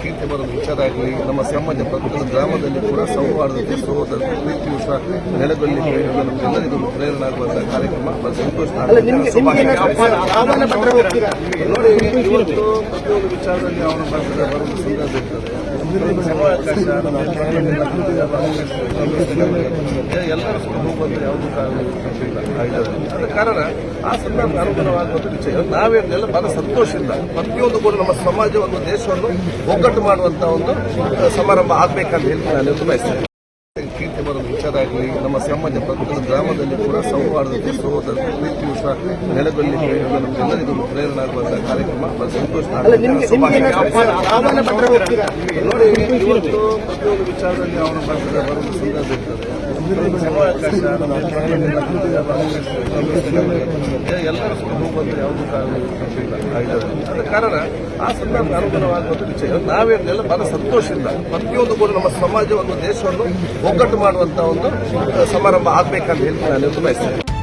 ಕೀರ್ತಿ ಬರೋದು ವಿಚಾರ ಆಗಲಿ ನಮ್ಮ ಸಮಾಜ ಪಕ್ಕದ ಗ್ರಾಮದಲ್ಲಿ ಕೂಡ ಸೌಹಾರ್ದತೆ ಸಹೋದರ ಪ್ರೀತಿ ಸಹ ನೆಲದಲ್ಲಿ ನಮಗೆಲ್ಲರಿಗೂ ಪ್ರೇರಣೆ ಆಗುವಂತಹ ಕಾರ್ಯಕ್ರಮ ಬಹಳ ಸಂತೋಷ ನೋಡಿ ಇವತ್ತು ಪ್ರತಿಯೊಂದು ವಿಚಾರದಲ್ಲಿ ಅವನ ಭಾಗದ ಇರ್ತದೆ ಸಮಯಾವಕಾಶ ಎಲ್ಲರೂ ಸ್ವಲ್ಪ ಹೋಗುವಂತ ಯಾವುದೂ ಕಾರಣ. ಆದ ಕಾರಣ ಆ ಸಂದರ್ಭ ಅನುಗುಣವಾಗುವಂತ ವಿಚಾರ ನಾವೇನೆಲ್ಲ ಬಹಳ ಸಂತೋಷದಿಂದ ಪ್ರತಿಯೊಂದು ಕೂಡ ನಮ್ಮ ಸಮಾಜ ಒಂದು ದೇಶವನ್ನು ಒಗ್ಗಟ್ಟು ಮಾಡುವಂತ ಒಂದು ಸಮಾರಂಭ ಆಗ್ಬೇಕಂತ ಹೇಳಿ ನಾನು ಬಯಸ್ತೇನೆ. ಕೀರ್ತಿ ಬರೋದು ವಿಚಾರ ಆಗಲಿ ನಮ್ಮ ಸಮಾಜ ಪ್ರತಿಯೊಂದು ಗ್ರಾಮದಲ್ಲಿ ಕೂಡ ಸೌಹಾರ್ದತೆ ಸಹೋದರ ಪ್ರೀತಿ ವಿಶ್ವಾಸ ನೆಲೆಗೊಳ್ಳಲಿಕ್ಕೆ ನಮಗೆಲ್ಲರಿಗೂ ಪ್ರೇರಣೆ ಆಗುವಂತಹ ಕಾರ್ಯಕ್ರಮ ಸಂತೋಷ ನೋಡಿ ಇವತ್ತು ಪ್ರತಿಯೊಂದು ವಿಚಾರದಲ್ಲಿ ಅವನ ಸಂದರ್ಭ ಇರ್ತದೆ ಎಲ್ಲರೂ ಯಾವುದೂ ಕಾರಣ ಆ ಸಂದರ್ಭ ಅನುಗುಣವಾಗುವಂತ ವಿಷಯ ನಾವೇನೆಲ್ಲ ಬಹಳ ಸಂತೋಷದಿಂದ ಪ್ರತಿಯೊಂದು ಕೂಡ ನಮ್ಮ ಸಮಾಜವನ್ನು ಒಂದು ದೇಶವನ್ನು ಒಗ್ಗಟ್ಟು ಮಾಡುವಂತ ಒಂದು ಸಮಾರಂಭ ಆಗ್ಬೇಕಂತ ಹೇಳಿ ನಾನು ಬಯಸ್ತೇನೆ